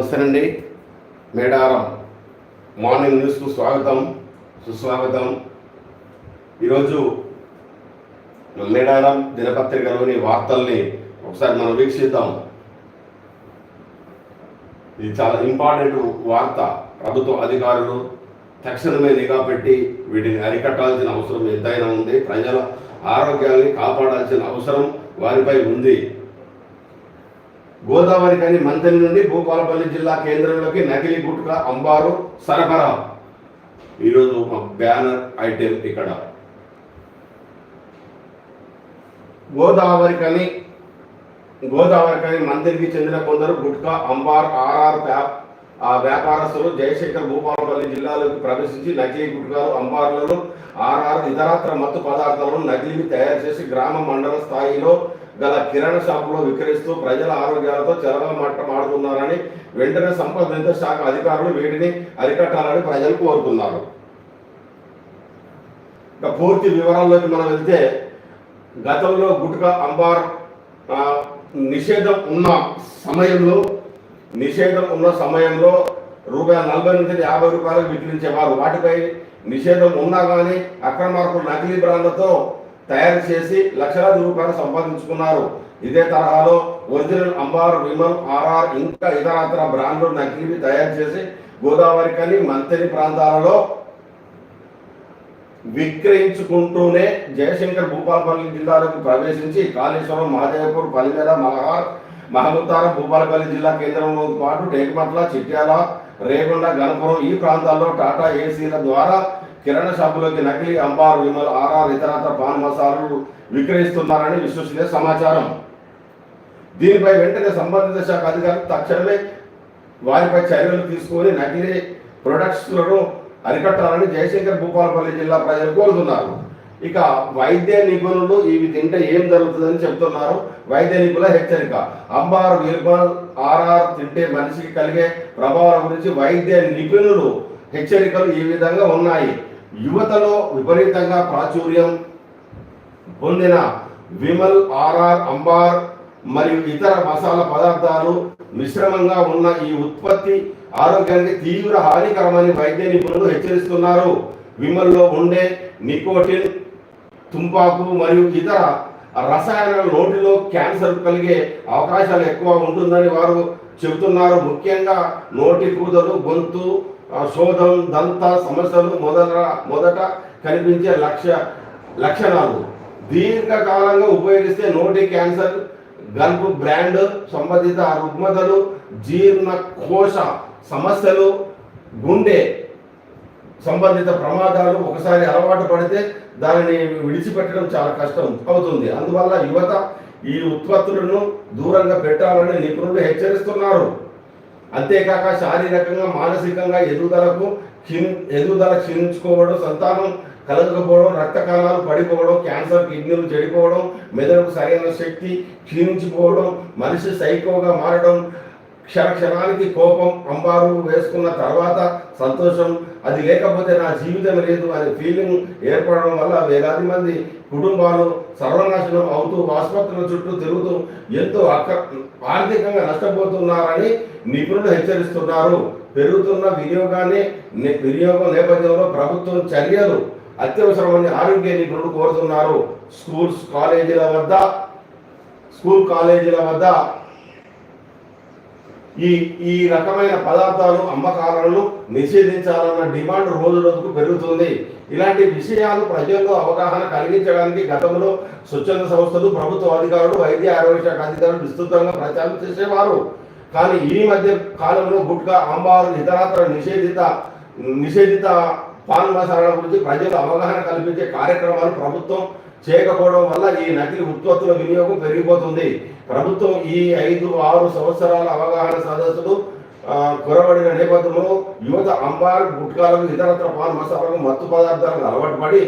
నమస్తే అండి. మేడారం మార్నింగ్ న్యూస్కు స్వాగతం సుస్వాగతం. ఈరోజు మేడారం దినపత్రికలోని వార్తల్ని ఒకసారి మనం వీక్షిద్దాం. ఇది చాలా ఇంపార్టెంట్ వార్త. ప్రభుత్వ అధికారులు తక్షణమే నిఘా పెట్టి వీటిని అరికట్టాల్సిన అవసరం ఎంతైనా ఉంది. ప్రజల ఆరోగ్యాన్ని కాపాడాల్సిన అవసరం వారిపై ఉంది. గోదావరి కానీ మంత్రి నుండి భూపాలపల్లి జిల్లా కేంద్రంలోకి నకిలీ గుట్కా అంబారు సరఫరా. ఈరోజు మా బ్యానర్ ఐటెం ఇక్కడ. గోదావరి కానీ గోదావరి కానీ మందిరికి చెందిన కొందరు గుట్కా అంబార్ ఆర్ఆర్ వ్యా- ఆ వ్యాపారస్తులు జయశంకర్ భూపాలపల్లి జిల్లాలోకి ప్రవేశించి నకిలీ గుట్కాలు అంబార్లను ఆర్ఆర్ ఇతరత్ర మత్తు పదార్థాలను నకిలీ తయారు చేసి గ్రామ మండల స్థాయిలో గల కిరాణా షాపులో విక్రయిస్తూ ప్రజల ఆరోగ్యాలతో చెలగమాటమాడుతున్నారని వెంటనే సంబంధిత శాఖ అధికారులు వీటిని అరికట్టాలని ప్రజలు కోరుతున్నారు. ఇక పూర్తి వివరాల్లోకి మనం వెళ్తే గతంలో గుట్కా అంబార్ నిషేధం ఉన్న సమయంలో నిషేధం ఉన్న సమయంలో రూపాయలు నలభై నుంచి యాభై రూపాయలకు విక్రయించేవారు. వాటిపై నిషేధం ఉన్నా కానీ అక్రమార్కులు నకిలీ బ్రాండ్లతో తయారు చేసి లక్షలాది రూపాయలు సంపాదించుకున్నారు. ఇదే తరహాలో ఒరిజినల్ అంబార్ విమల్ ఆర్ఆర్ ఇంకా ఇతరత్ర బ్రాండ్లు నకిలీ తయారు చేసి గోదావరి కని మంతని ప్రాంతాలలో విక్రయించుకుంటూనే జయశంకర్ భూపాలపల్లి జిల్లాలోకి ప్రవేశించి కాళేశ్వరం మహాదేవపూర్ పలిమేర మలహార్ మహబూతార భూపాలపల్లి జిల్లా కేంద్రంతో పాటు టేకమట్ల చిట్యాల రేగొండ గణపురం ఈ ప్రాంతాల్లో టాటా ఏసీల ద్వారా కిరాణా షాపులోకి నకిలీ అంబార్ విమల్ ఆర్ఆర్ ఇతరత్ర పాన్ మసాలాలు విక్రయిస్తున్నారని విశ్వసనీయ సమాచారం. దీనిపై వెంటనే సంబంధిత శాఖ అధికారులు తక్షణమే వారిపై చర్యలు తీసుకొని నకిలీ ప్రొడక్ట్స్లను అరికట్టాలని జయశంకర్ భూపాలపల్లి జిల్లా ప్రజలు కోరుతున్నారు. ఇక వైద్య నిపుణులు ఇవి తింటే ఏం జరుగుతుందని చెప్తున్నారు వైద్య నిపుణుల హెచ్చరిక. అంబార్ విర్బల్ ఆర్ఆర్ తింటే మనిషికి కలిగే ప్రభావం గురించి వైద్య నిపుణులు హెచ్చరికలు ఈ విధంగా ఉన్నాయి. యువతలో విపరీతంగా ప్రాచుర్యం పొందిన విమల్ ఆర్ఆర్ అంబార్ మరియు ఇతర మసాలా పదార్థాలు మిశ్రమంగా ఉన్న ఈ ఉత్పత్తి ఆరోగ్యానికి తీవ్ర హానికరమని వైద్య నిపుణులు హెచ్చరిస్తున్నారు. విమల్లో ఉండే నికోటిన్ తుంపాకు మరియు ఇతర రసాయనాల నోటిలో క్యాన్సర్ కలిగే అవకాశాలు ఎక్కువ ఉంటుందని వారు చెబుతున్నారు. ముఖ్యంగా నోటి కూదలు గొంతు శోధం దంత సమస్యలు మొదట మొదట కనిపించే లక్ష్య లక్షణాలు. దీర్ఘకాలంగా ఉపయోగిస్తే నోటి క్యాన్సర్ గల్పు బ్రాండ్ సంబంధిత రుగ్మతలు జీర్ణకోశ సమస్యలు గుండె సంబంధిత ప్రమాదాలు ఒకసారి అలవాటు పడితే దానిని విడిచిపెట్టడం చాలా కష్టం అవుతుంది. అందువల్ల యువత ఈ ఉత్పత్తులను దూరంగా పెట్టాలని నిపుణులు హెచ్చరిస్తున్నారు. అంతేకాక శారీరకంగా మానసికంగా ఎదుగుదలకు క్షీణ ఎదుగుదల క్షీణించుకోవడం సంతానం కలగకపోవడం రక్త కణాలు పడిపోవడం క్యాన్సర్ కిడ్నీలు చెడిపోవడం మెదడుకు సరైన శక్తి క్షీణించిపోవడం మనిషి సైకోగా మారడం క్షణ క్షణానికి కోపం అంబారు వేసుకున్న తర్వాత సంతోషం అది లేకపోతే నా జీవితం లేదు అనే ఫీలింగ్ ఏర్పడడం వల్ల వేలాది మంది కుటుంబాలు సర్వనాశనం అవుతూ ఆసుపత్రుల చుట్టూ తిరుగుతూ ఎంతో అక్క ఆర్థికంగా నష్టపోతున్నారని నిపుణులు హెచ్చరిస్తున్నారు. పెరుగుతున్న వినియోగాన్ని వినియోగం నేపథ్యంలో ప్రభుత్వం చర్యలు అత్యవసరమని ఆరోగ్య నిపుణులు కోరుతున్నారు. స్కూల్స్ కాలేజీల వద్ద స్కూల్ కాలేజీల వద్ద ఈ ఈ రకమైన పదార్థాలు అమ్మకాలను నిషేధించాలన్న డిమాండ్ రోజు రోజుకు పెరుగుతుంది. ఇలాంటి విషయాలు ప్రజల్లో అవగాహన కలిగించడానికి గతంలో స్వచ్ఛంద సంస్థలు ప్రభుత్వ అధికారులు వైద్య ఆరోగ్య శాఖ అధికారులు విస్తృతంగా ప్రచారం చేసేవారు. కానీ ఈ మధ్య కాలంలో గుట్కా అంబారు ఇతరత్ర నిషేధిత నిషేధిత పాన్ మసాలాల గురించి ప్రజలు అవగాహన కల్పించే కార్యక్రమాలు ప్రభుత్వం చేయకపోవడం వల్ల ఈ నకిలీ ఉత్పత్తుల వినియోగం పెరిగిపోతుంది. ప్రభుత్వం ఈ ఐదు ఆరు సంవత్సరాల అవగాహన సదస్సులు ఆ, కొరబడిన నేపథ్యంలో యువత అంబార్ గుట్కాలకు ఇతరత్ర పాన్ మసాలకు మత్తు పదార్థాలకు అలవాటు పడి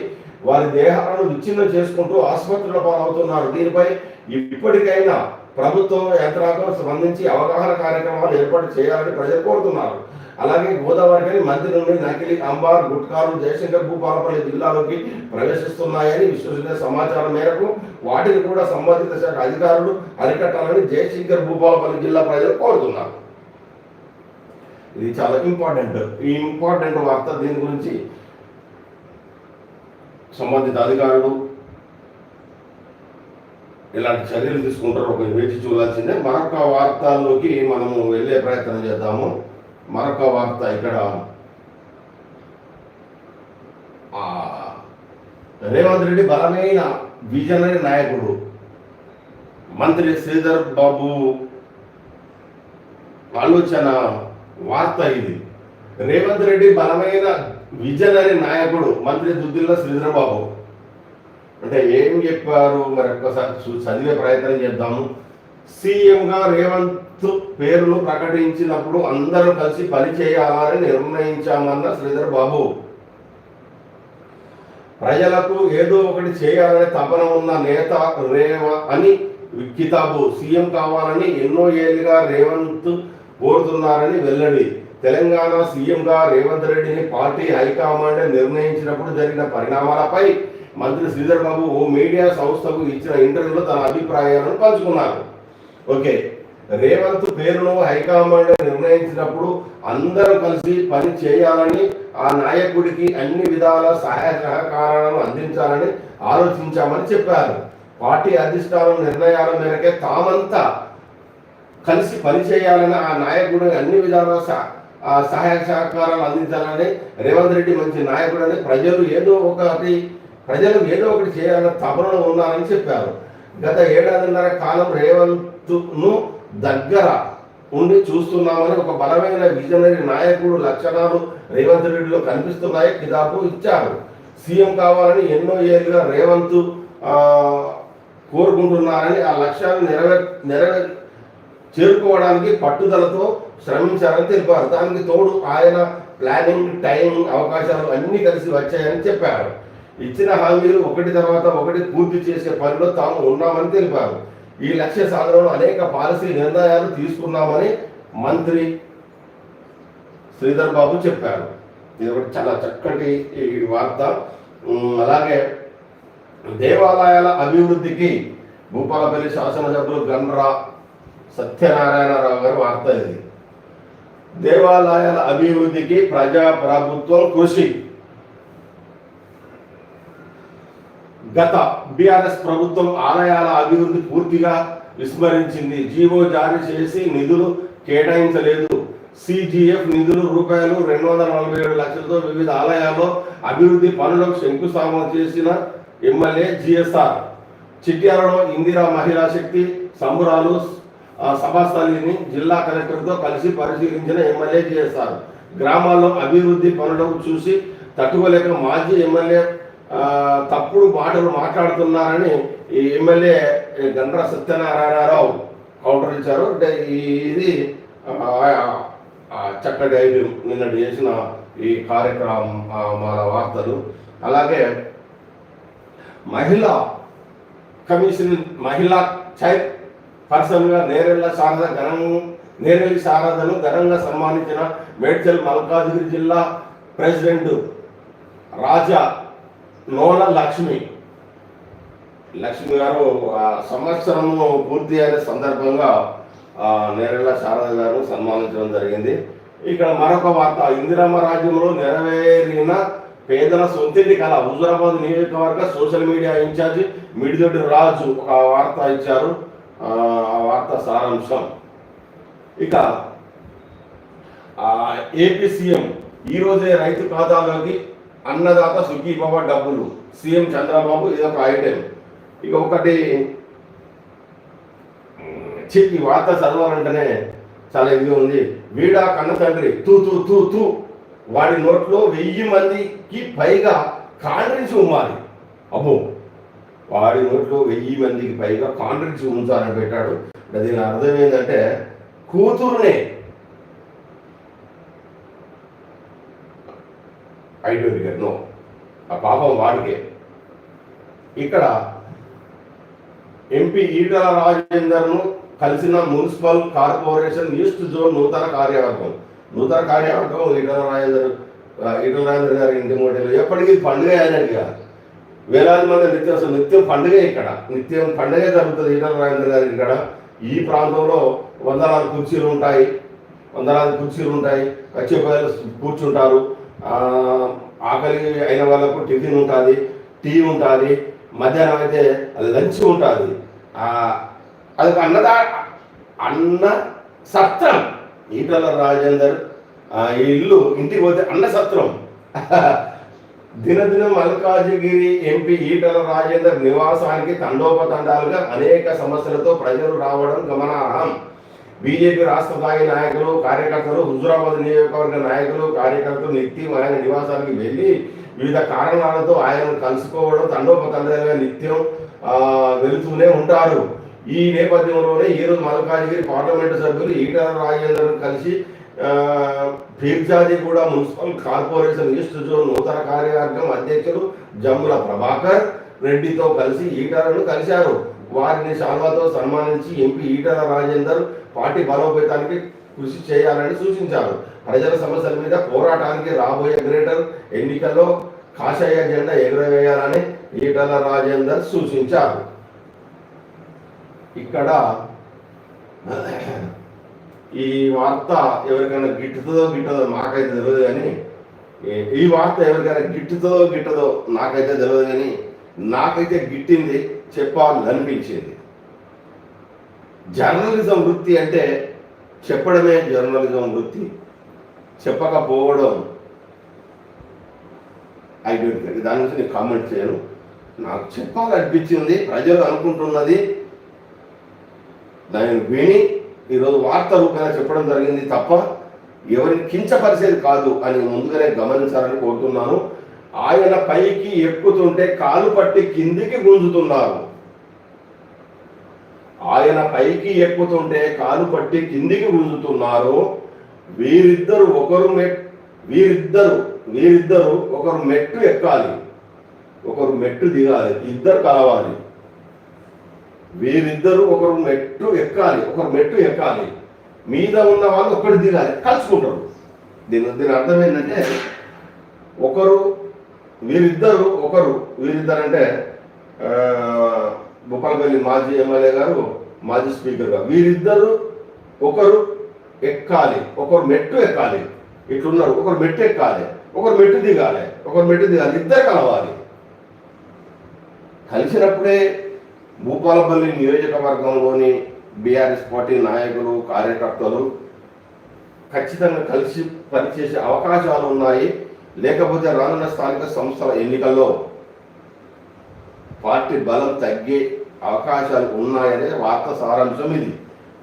వారి దేహాలను విచ్ఛిన్నం చేసుకుంటూ ఆసుపత్రుల పాలవుతున్నారు. దీనిపై ఇప్పటికైనా ప్రభుత్వం యంత్రాంగం స్పందించి అవగాహన కార్యక్రమాలు ఏర్పాటు చేయాలని ప్రజలు కోరుతున్నారు. అలాగే గోదావరి కానీ మంత్రి నుండి నకిలీ అంబార్ గుట్కాలు జయశంకర్ భూపాలపల్లి జిల్లాలోకి ప్రవేశిస్తున్నాయని విశ్వసనీయ సమాచారం మేరకు వాటిని కూడా సంబంధిత శాఖ అధికారులు అరికట్టాలని జయశంకర్ భూపాలపల్లి జిల్లా ప్రజలు కోరుతున్నారు. ఇది చాలా ఇంపార్టెంట్. ఈ ఇంపార్టెంట్ వార్త దీని గురించి సంబంధిత అధికారులు ఇలాంటి చర్యలు తీసుకుంటారు ఒక వేచి చూడాల్సిందే. మరొక వార్తల్లోకి మనము వెళ్ళే ప్రయత్నం చేద్దాము. మరొక వార్త ఇక్కడ. రేవంత్ రెడ్డి బలమైన విజనరీ నాయకుడు. మంత్రి శ్రీధర్ బాబు ఆలోచన వార్త ఇది. రేవంత్ రెడ్డి బలమైన విజనరీ నాయకుడు మంత్రి దుద్దిల్ల శ్రీధర్ బాబు. అంటే ఏం చెప్పారు? మరి ఒక్కసారి చదివే ప్రయత్నం చేద్దాము. సీఎంగా రేవంత్ పేర్లు ప్రకటించినప్పుడు అందరూ కలిసి పని చేయాలని నిర్ణయించామన్న శ్రీధర్ బాబు. ప్రజలకు ఏదో ఒకటి చేయాలనే తపన ఉన్న నేత రేవ అని కితాబు సీఎం కావాలని ఎన్నో ఏళ్ళుగా రేవంత్ కోరుతున్నారని వెల్లడి. తెలంగాణ సీఎంగా రేవంత్ రెడ్డిని పార్టీ హైకమాండ్ నిర్ణయించినప్పుడు జరిగిన పరిణామాలపై మంత్రి శ్రీధర్ బాబు ఓ మీడియా సంస్థకు ఇచ్చిన ఇంటర్వ్యూలో తన అభిప్రాయాలను పంచుకున్నారు. ఓకే. రేవంత్ పేరును హైకమాండ్ నిర్ణయించినప్పుడు అందరూ కలిసి పని చేయాలని ఆ నాయకుడికి అన్ని విధాల సహాయ సహకారాలను అందించాలని ఆలోచించామని చెప్పారు. పార్టీ అధిష్టానం నిర్ణయాల మేరకే తామంతా కలిసి పనిచేయాలని ఆ నాయకుడు అన్ని విధాల సహాయ సహకారాలు అందించాలని రేవంత్ రెడ్డి మంచి నాయకుడని ప్రజలు ఏదో ఒకటి ప్రజలు ఏదో ఒకటి చేయాలన్న తపనలో ఉన్నారని చెప్పారు. గత ఏడాదిన్నర కాలం రేవంత్ను దగ్గర ఉండి చూస్తున్నామని ఒక బలమైన విజనరీ నాయకుడు లక్షణాలు రేవంత్ రెడ్డిలో కనిపిస్తున్నాయి. కిదాపు ఇచ్చారు. సీఎం కావాలని ఎన్నో ఏళ్ళుగా రేవంత్ కోరుకుంటున్నారని ఆ లక్ష్యాన్ని నెరవే నెరవే చేరుకోవడానికి పట్టుదలతో శ్రమించారని తెలిపారు. దానికి తోడు ఆయన ప్లానింగ్ టైం అవకాశాలు అన్నీ కలిసి వచ్చాయని చెప్పారు. ఇచ్చిన హామీలు ఒకటి తర్వాత ఒకటి పూర్తి చేసే పనిలో తాము ఉన్నామని తెలిపారు. ఈ లక్ష్య సాధనలో అనేక పాలసీ నిర్ణయాలు తీసుకున్నామని మంత్రి శ్రీధర్ బాబు చెప్పారు. ఇది ఒకటి చాలా చక్కటి ఈ వార్త. అలాగే దేవాలయాల అభివృద్ధికి భూపాలపల్లి శాసనసభ్యులు గన్రా సత్యనారాయణరావు గారి వార్త ఇది. దేవాలయాల అభివృద్ధికి ప్రజా ప్రభుత్వం కృషి. గత బీఆర్ఎస్ ప్రభుత్వం ఆలయాల అభివృద్ధి పూర్తిగా విస్మరించింది. జీవో జారీ చేసి నిధులు కేటాయించలేదు. సిజిఎఫ్ నిధులు రూపాయలు రెండు వందల నలభై ఏడు లక్షలతో వివిధ ఆలయాల్లో అభివృద్ధి పనులకు శంకుస్థాపన చేసిన ఎమ్మెల్యే జిఎస్ఆర్. చిట్యాలలో ఇందిరా మహిళా శక్తి సంబురాలు సభాస్థలిని జిల్లా కలెక్టర్తో కలిసి పరిశీలించిన ఎమ్మెల్యే జిఎస్ఆర్. గ్రామాల్లో అభివృద్ధి పనులకు చూసి తట్టుకోలేక మాజీ ఎమ్మెల్యే తప్పుడు మాటలు మాట్లాడుతున్నారని ఈ ఎమ్మెల్యే గండ్ర సత్యనారాయణరావు కౌంటర్ ఇచ్చారు. అంటే ఇది చక్కటి ఐదు నిన్నటి చేసిన ఈ కార్యక్రమం మన వార్తలు. అలాగే మహిళా కమిషన్ మహిళా చైర్ పర్సన్గా నేరెళ్ళ శారద ఘనం నేరెళ్ళి శారదను ఘనంగా సన్మానించిన మేడ్చల్ మల్కాజ్గిరి జిల్లా ప్రెసిడెంట్ రాజా నోల లక్ష్మి. లక్ష్మి గారు ఆ సంవత్సరము పూర్తి అయిన సందర్భంగా నేరెళ్ళ శారద గారు సన్మానించడం జరిగింది. ఇక్కడ మరొక వార్త ఇందిరమ్మ రాజ్యంలో నెరవేరిన పేదల సొంతింటి కళ హుజురాబాద్ నియోజకవర్గ social media in-charge Mididoddi Raju ఒక వార్త ఇచ్చారు. ఆ వార్త సారాంశం. ఇక ఏపీ సీఎం ఈరోజే రైతు ఖాతాలోకి అన్నదాత సుఖీభవ డబ్బులు. సీఎం చంద్రబాబు ఇది ఒక ఐటెం ఇక ఒకటి ఈ వార్త చదవాలంటేనే చాలా ఇదిగా ఉంది. వీడా కన్న తండ్రి తూ తూ తూ తూ. వాడి నోట్లో వెయ్యి మందికి పైగా కాండ్రించి ఉమ్మాలి. అబ్బో వాడి నోట్లో వెయ్యి మందికి పైగా కాండ్రించి ఉంచాలని పెట్టాడు. అది దీని అర్థం ఏంటంటే కూతురునే ఐ డోంట్ గెట్ నో. ఆ పాపం వాడికే. ఇక్కడ ఎంపీ ఈటల రాజేందర్ను కలిసిన మున్సిపల్ కార్పొరేషన్ ఈస్ట్ జోన్ నూతన కార్యవర్గం. నూతన కార్యవర్గం ఈటల రాజేందర్ ఈటల రాజేందర్ గారి ఇంటి మోడల్. ఎప్పటికీ పండుగ అయినట్టుగా వేలాది మంది నిత్యం అసలు నిత్యం పండుగ ఇక్కడ. నిత్యం పండుగ జరుగుతుంది ఈటల రాజేందర్ గారి ఇక్కడ. ఈ ప్రాంతంలో వందలాది కుర్చీలు ఉంటాయి. వందలాది కుర్చీలు ఉంటాయి. వచ్చే ప్రజలు కూర్చుంటారు. ఆకలి అయిన వాళ్ళకు టిఫిన్ ఉంటుంది టీ ఉంటుంది మధ్యాహ్నం అయితే లంచ్ ఉంటుంది. అది అన్నదా అన్న సత్రం. ఈటల రాజేందర్ ఈ ఇల్లు ఇంటికి పోతే అన్న సత్రం. దినదినం మల్కాజిగిరి ఎంపీ ఈటల రాజేందర్ నివాసానికి తండోపతండాలుగా అనేక సమస్యలతో ప్రజలు రావడం గమనార్హం. బీజేపీ రాష్ట్ర స్థాయి నాయకులు కార్యకర్తలు హుజురాబాద్ నియోజకవర్గ నాయకులు కార్యకర్తలు నిత్యం ఆయన నివాసానికి వెళ్ళి వివిధ కారణాలతో ఆయనను కలుసుకోవడం తండోపతండాలుగా నిత్యం వెళుతూనే ఉంటారు. ఈ నేపథ్యంలోనే ఈరోజు మల్కాజిగిరి పార్లమెంటు సభ్యులు ఈటల రాజేందర్ కలిసి ఆ, Peerzadiguda municipal corporation east zone నూతన కార్యవర్గం అధ్యక్షులు జమ్ముల ప్రభాకర్ రెడ్డితో కలిసి ఈటలను కలిశారు. వారిని శాల్వాతో సన్మానించి ఎంపీ ఈటల రాజేందర్ పార్టీ బలోపేతానికి కృషి చేయాలని సూచించారు. ప్రజల సమస్యల మీద పోరాటానికి రాబోయే గ్రేటర్ ఎన్నికల్లో కాషాయ జెండా ఎగురవేయాలని ఈటల రాజేందర్ సూచించారు. ఇక్కడ ఈ వార్త ఎవరికైనా గిట్టుతుందో గిట్టదో నాకైతే తెలియదు కానీ ఈ- ఈ వార్త ఎవరికైనా గిట్టుతుందో గిట్టదో నాకైతే తెలియదు కానీ నాకైతే గిట్టింది చెప్పాలని అనిపించింది జర్నలిజం వృత్తి అంటే చెప్పడమే జర్నలిజం వృత్తి. చెప్పకపోవడం. I don't care. దాని గురించి నేను కామెంట్ చేయను. నాకు చెప్పాలనిపించింది ప్రజలు అనుకుంటున్నది. దానిని విని ఈరోజు వార్త రూపంగా చెప్పడం జరిగింది తప్ప ఎవరిని కించపరిచేది కాదు అని ముందుగానే గమనించాలని కోరుతున్నాను. ఆయన పైకి ఎక్కుతుంటే కాలు పట్టి కిందికి గుంజుతున్నారు. ఆయన పైకి ఎక్కుతుంటే కాలు పట్టి కిందికి గుంజుతున్నారు. వీరిద్దరు ఒకరు మెట్ వీరిద్దరు వీరిద్దరు ఒకరు మెట్టు ఎక్కాలి. ఒకరు మెట్టు దిగాలి. ఇద్దరు కలవాలి. వీరిద్దరు ఒకరు మెట్టు ఎక్కాలి. ఒకరు మెట్టు ఎక్కాలి. మీద ఉన్న వాళ్ళు ఒకటి దిగాలి. కలుసుకుంటారు. దీని దీని అర్థం ఏంటంటే ఒకరు వీరిద్దరు ఒకరు వీరిద్దరంటే భూపాలపల్లి మాజీ ఎమ్మెల్యే గారు మాజీ స్పీకర్ గారు. వీరిద్దరు ఒకరు ఎక్కాలి ఒకరు మెట్టు ఎక్కాలి. ఇట్లున్నారు ఒకరు మెట్టు ఎక్కాలి ఒకరు మెట్టు దిగాలి ఒకరు మెట్టు దిగాలి ఇద్దరు కలవాలి. కలిసినప్పుడే భూపాలపల్లి నియోజకవర్గంలోని బీఆర్ఎస్ పార్టీ నాయకులు కార్యకర్తలు ఖచ్చితంగా కలిసి పనిచేసే అవకాశాలు ఉన్నాయి. లేకపోతే రానున్న స్థానిక సంస్థల ఎన్నికల్లో పార్టీ బలం తగ్గే అవకాశాలు ఉన్నాయనే వార్త సారాంశం ఇది.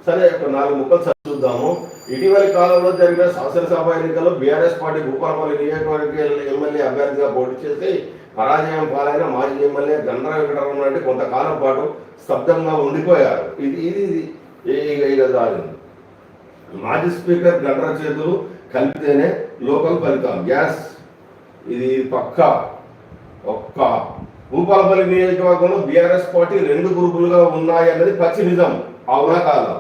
సరే ఒక నాలుగు ముక్కలు చూద్దాము ఇటీవలి కాలంలో జరిగిన శాసనసభ ఎన్నికల్లో బీఆర్ఎస్ పార్టీ భూపాలపల్లి నియోజకవర్గ ఎమ్మెల్యే అభ్యర్థిగా పోటీ చేసి పరాజయం పాలైన మాజీ ఎమ్మెల్యే గండ్ర వెంకటరమణ రెడ్డి కొంతకాలం పాటు స్తబ్దంగా ఉండిపోయారు. ఇది ఇది ఇది మాజీ స్పీకర్ గండ్ర చేతులు కలిపితేనే లోకల్ ఫలితం గ్యాస్ ఇది పక్క ఒక్క. భూపాలపల్లి నియోజకవర్గంలో బీఆర్ఎస్ పార్టీ రెండు గ్రూపులుగా ఉన్నాయి అన్నది పచ్చి నిజం అవునా కాదా?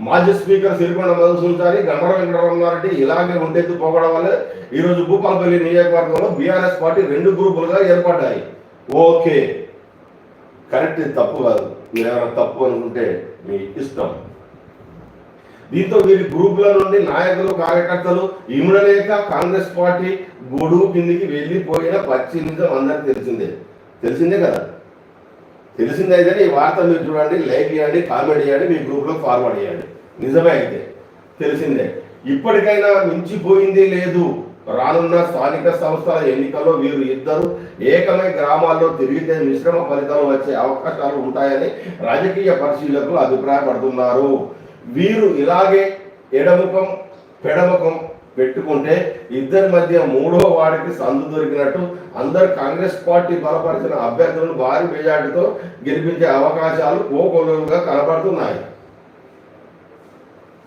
మాజీ స్పీకర్ సిరికొండ మధుసూచారి గండ్ర వెంకటరమణారెడ్డి ఇలాగే ఉండేది పోవడం వల్ల ఈరోజు భూపాలపల్లి నియోజకవర్గంలో బీఆర్ఎస్ పార్టీ రెండు గ్రూపులుగా ఏర్పడ్డాయి. ఓకే. కరెక్ట్ ఇది తప్పు కాదు. మీరు ఎవరైనా తప్పు అనుకుంటే మీ ఇష్టం. దీంతో వీరి గ్రూపుల నుండి నాయకులు కార్యకర్తలు ఇముడలేక కాంగ్రెస్ పార్టీ గొడుగు కిందికి వెళ్ళిపోయిన పచ్చి నిజం అందరికి తెలిసిందే. తెలిసిందే కదా? తెలిసిందే అయితే ఈ వార్త మీరు చూడండి లైక్ చేయండి కామెంట్ చేయండి మీ గ్రూప్లో ఫార్వర్డ్ చేయండి. నిజమే అయితే తెలిసిందే. ఇప్పటికైనా మించిపోయింది లేదు. రానున్న స్థానిక సంస్థల ఎన్నికల్లో వీరు ఇద్దరు ఏకమై గ్రామాల్లో తిరిగితే మిశ్రమ ఫలితాలు వచ్చే అవకాశాలు ఉంటాయని రాజకీయ పరిశీలకులు అభిప్రాయపడుతున్నారు. వీరు ఇలాగే ఎడముఖం పెడముఖం పెట్టుకుంటే ఇద్దరి మధ్య మూడో వాడికి సందు దొరికినట్టు అందరు కాంగ్రెస్ పార్టీ బలపరిచిన అభ్యర్థులను భారీ మెజార్టీతో గెలిపించే అవకాశాలు కోకొలుగా కనబడుతున్నాయి.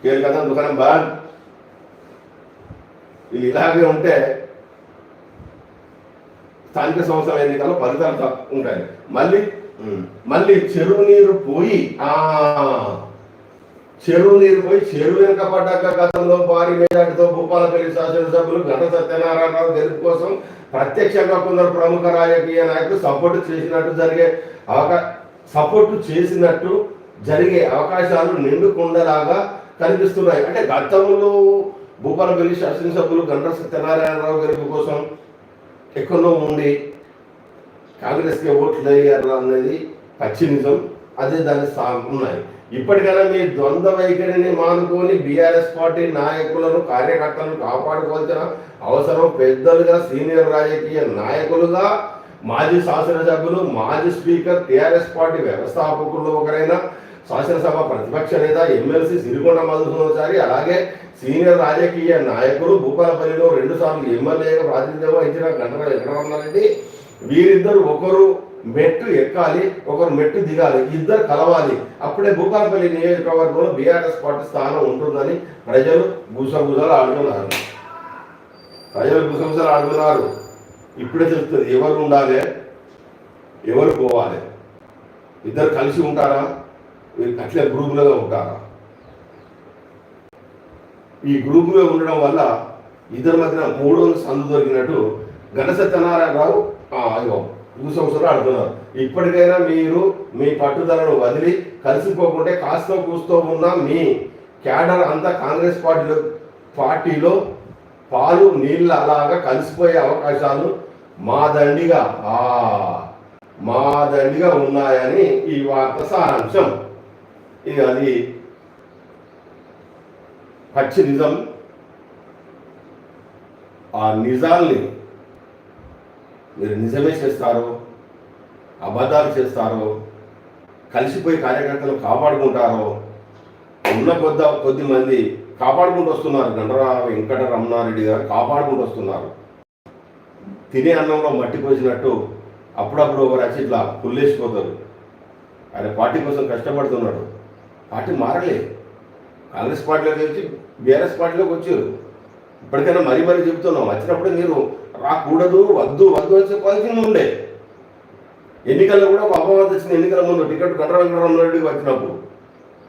కీలకత దుకాణం బాన్ ఇది ఇలాగే ఉంటే స్థానిక సంస్థల ఎన్నికల్లో ఫలితాలు తక్కువ ఉంటాయి. మళ్ళీ మళ్ళీ చెరువు నీరు పోయి ఆ చెరువు నీరు పోయి చెరువు వెనుక పడ్డాక గతంలో భారీ మెజార్టీతో భూపాలపల్లి శాసనసభ్యులు గంట సత్యనారాయణరావు గెలుపు కోసం ప్రత్యక్షంగా కొందరు ప్రముఖ రాజకీయ నాయకులు సపోర్టు చేసినట్టు జరిగే అవకా సపోర్టు చేసినట్టు జరిగే అవకాశాలు నిండుకుండలాగా కనిపిస్తున్నాయి. అంటే గతంలో భూపాలపల్లి శాసనసభ్యులు గండ్ర సత్యనారాయణరావు గెలుపు కోసం ఎక్కడో ఉండి కాంగ్రెస్కి ఓట్లు వేయారు అనేది పచ్చి నిజం అదే దాని సా ఉన్నాయి ఇప్పటికైనా మీ ద్వంద్వ వైఖరిని మానుకొని బీఆర్ఎస్ పార్టీ నాయకులను కార్యకర్తలను కాపాడుకోవాల్సిన అవసరం పెద్దలుగా సీనియర్ రాజకీయ నాయకులుగా మాజీ శాసనసభ్యులు మాజీ స్పీకర్ టీఆర్ఎస్ పార్టీ వ్యవస్థాపకుల్లో ఒకరైన శాసనసభ ప్రతిపక్ష నేత ఎమ్మెల్సీ సిరికొండ మధుసూదనచారి అలాగే సీనియర్ రాజకీయ నాయకులు భూపాలపల్లిలో రెండు సార్లు ఎమ్మెల్యేగా ప్రాతినిధ్యం వహించిన గంటల వెంకటరమణారెడ్డి వీరిద్దరు ఒకరు మెట్టు ఎక్కాలి ఒకరు మెట్టు దిగాలి ఇద్దరు కలవాలి. అప్పుడే భూపాలపల్లి నియోజకవర్గంలో బీఆర్ఎస్ పార్టీ స్థానం ఉంటుందని ప్రజలు గుసగుసలు ఆడుతున్నారు. ప్రజలు గుసగుసలు ఆడుతున్నారు. ఇప్పుడే తెలుస్తుంది ఎవరు ఉండాలి ఎవరు పోవాలి? ఇద్దరు కలిసి ఉంటారా? అట్లే గ్రూపులుగా ఉంటారా? ఈ గ్రూపులో ఉండడం వల్ల ఇద్దరి మధ్యన మూడు సందు దొరికినట్టు ఘన సత్యనారాయణరావు ఆ, అయ్యో ఇప్పటికైనా మీరు మీ పట్టుదలను వదిలి కలిసిపోకుంటే కాస్తో కూస్తో ఉన్న మీ క్యాడర్ అంతా కాంగ్రెస్ పార్టీలో పార్టీలో పాలు నీళ్ళ అలాగా కలిసిపోయే అవకాశాలు మా దండిగా మా దండిగా ఉన్నాయని ఈ వార్త సారాంశం. ఇది అది పచ్చి నిజం ఆ నిజాల్ని మీరు నిజమే చేస్తారో అబద్ధాలు చేస్తారో కలిసిపోయి కార్యకర్తలు కాపాడుకుంటారో ఉన్న కొద్ద కొద్ది మంది కాపాడుకుంటూ వస్తున్నారు. గండరా వెంకట రమణారెడ్డి గారు కాపాడుకుంటూ వస్తున్నారు. తినే అన్నంలో మట్టి పోసినట్టు అప్పుడప్పుడు ఒకరు వచ్చి ఇట్లా పుల్లేసిపోతారు ఆయన పార్టీ కోసం కష్టపడుతున్నాడు. పార్టీ మారలే. కాంగ్రెస్ పార్టీలోకి వచ్చి బీఆర్ఎస్ పార్టీలోకి వచ్చారు. ఇప్పటికైనా మరీ మరీ చెబుతున్నాం. వచ్చినప్పుడు మీరు రాకూడదు వద్దు వద్దు వచ్చే చెప్పాల్సింది ఉండే. ఎన్నికల్లో కూడా ఒక అపవాదం వచ్చింది ఎన్నికల ముందు టికెట్ గండ్ర వెంకటరామరెడ్డికి వచ్చినప్పుడు.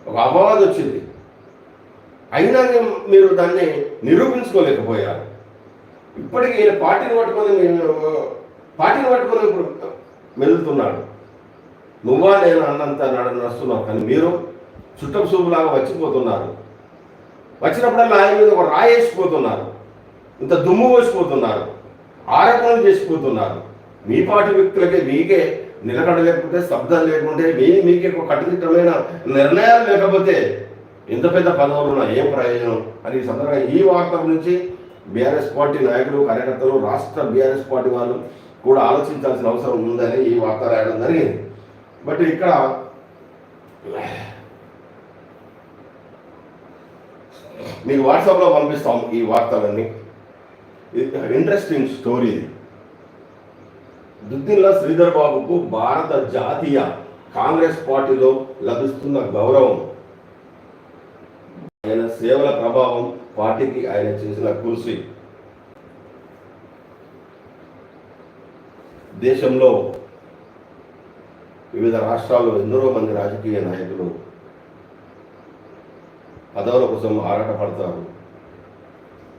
ఒక అపవాదం వచ్చింది. అయినా మీరు దాన్ని నిరూపించుకోలేకపోయారు. ఇప్పటికీ ఈయన పార్టీని పట్టుకొని పార్టీని పట్టుకొని ఇప్పుడు మెదులుతున్నాడు. నువ్వా నేను అన్నంత నడ నడుస్తున్నావు కానీ మీరు చుట్టపు చూపులాగా వచ్చిపోతున్నారు. వచ్చినప్పుడల్లా ఆయన మీద ఒక రాయేసిపోతున్నారు ఇంత దుమ్ము పోసిపోతున్నారు. ఆరాధనలు చేసిపోతున్నారు మీ పార్టీ వ్యక్తులకే మీకే నిలకడ లేకుంటే శబ్దం లేకుంటే మీ మీకే ఒక కట్టుదిట్టమైన నిర్ణయాలు లేకపోతే ఎంత పెద్ద పదవులు ఉన్నా ఏం ప్రయోజనం? అని ఈ సందర్భంగా ఈ వార్త గురించి బీఆర్ఎస్ పార్టీ నాయకులు కార్యకర్తలు రాష్ట్ర బీఆర్ఎస్ పార్టీ వాళ్ళు కూడా ఆలోచించాల్సిన అవసరం ఉందని ఈ వార్త రాయడం జరిగింది. బట్ ఇక్కడ మీకు వాట్సాప్లో పంపిస్తాం ఈ వార్తలన్నీ. ఇంట్రెస్టింగ్ స్టోరీ ఇది శ్రీధర్ బాబుకు భారత జాతీయ కాంగ్రెస్ పార్టీలో లభిస్తున్న గౌరవం. ఆయన సేవల ప్రభావం పార్టీకి ఆయన చేసిన కృషి. దేశంలో వివిధ రాష్ట్రాల్లో ఎందరో మంది రాజకీయ నాయకులు పదవుల కోసం ఆరాటపడతారు.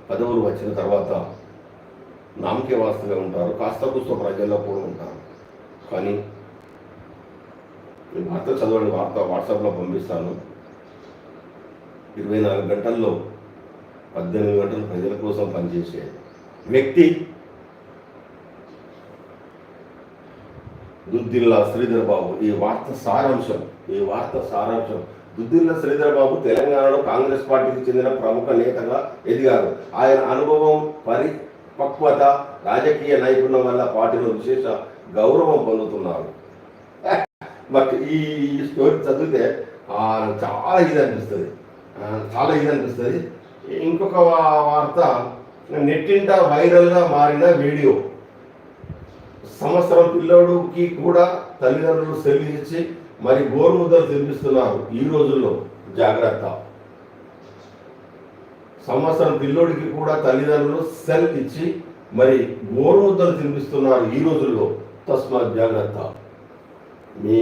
పదవులు వచ్చిన తర్వాత నామకే వాస్తుగా ఉంటారు కాస్త కూస్త ప్రజల్లో కూడా ఉంటారు. కానీ ఈ వార్త చదవండి వార్త వాట్సాప్లో పంపిస్తాను. ఇరవై నాలుగు గంటల్లో పద్దెనిమిది గంటలు ప్రజల కోసం పనిచేసే వ్యక్తి దుద్దిల్లా శ్రీధర్ బాబు ఈ వార్త సారాంశం ఈ వార్త సారాంశం. దుద్దిల్ల శ్రీధర్ బాబు తెలంగాణలో కాంగ్రెస్ పార్టీకి చెందిన ప్రముఖ నేతగా ఎదిగారు. ఆయన అనుభవం పక్వత రాజకీయ నైపుణ్యం వల్ల పార్టీలో విశేష గౌరవం పొందుతున్నారు. బట్ ఈ స్టోరీ చదివితే చాలా ఇది అనిపిస్తుంది. చాలా ఇది అనిపిస్తుంది. ఇంకొక వార్త నెట్టింట వైరల్గా మారిన వీడియో. సంవత్సరం పిల్లోడుకి కూడా తల్లిదండ్రులు సెల్లు ఇచ్చి మరి గోరుముద్దలు తినిపిస్తున్నారు ఈ రోజుల్లో. జాగ్రత్త. సంవత్సరం పిల్లోడికి కూడా తల్లిదండ్రులు సెల్ ఇచ్చి మరి గోరుముద్దలు తినిపిస్తున్నారు ఈ రోజుల్లో. తస్మాత్ జాగ్రత్త. మీ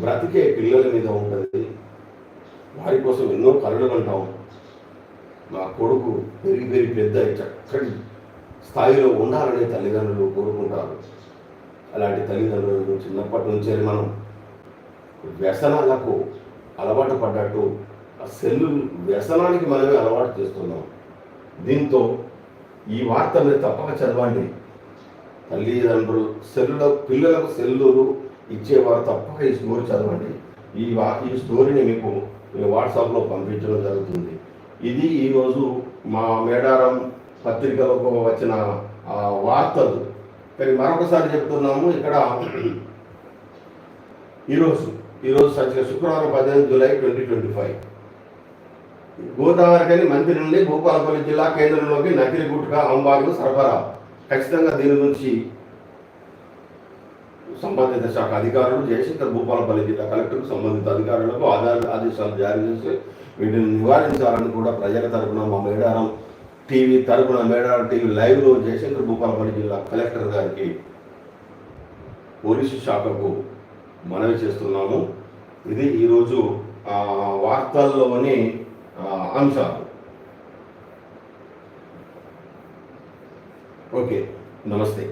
బ్రతికే పిల్లల మీద ఉంటుంది. వారి కోసం ఎన్నో కలలు అంటాం మా కొడుకు పెరిగి పెరిగి పెద్ద చక్కటి స్థాయిలో ఉండాలని తల్లిదండ్రులు కోరుకుంటారు. అలాంటి తల్లిదండ్రులను చిన్నప్పటి నుంచే మనం వ్యసనాలకు అలవాటు పడ్డట్టు సెల్లు వ్యసనానికి మనమే అలవాటు చేస్తున్నాం. దీంతో ఈ వార్త మీరు తప్పక చదవండి. తల్లిదండ్రులు సెల్లుల పిల్లలకు సెల్లులు ఇచ్చేవారు తప్పక ఈ స్టోరీ చదవండి. ఈ వా ఈ స్టోరీని మీకు మేము వాట్సాప్లో పంపించడం జరుగుతుంది. ఇది ఈరోజు మా మేడారం పత్రికలకు వచ్చిన వార్తలు. కానీ మరొకసారి చెప్తున్నాము ఇక్కడ ఈరోజు ఈరోజు సచివ శుక్రవారం పద్దెనిమిది జూలై ట్వంటీ ట్వంటీ ఫైవ్. గోదావరికని మంత్రి నుండి భూపాలపల్లి జిల్లా కేంద్రంలోకి నకిలీ గుట్కా అంబార్లు సరఫరా. ఖచ్చితంగా దీని నుంచి సంబంధిత శాఖ అధికారులు జయశంకర్ భూపాలపల్లి జిల్లా కలెక్టర్కు సంబంధిత అధికారులకు ఆధార ఆదేశాలు జారీ చేసి వీటిని నివారించాలని కూడా ప్రజల తరపున మా మేడారం టీవీ తరపున మేడారం టీవీ లైవ్లో జయశంకర్ భూపాలపల్లి జిల్లా కలెక్టర్ గారికి పోలీసు శాఖకు మనవి చేస్తున్నాము. ఇది ఈరోజు వార్తల్లోని అంశాలు ఓకే నమస్తే.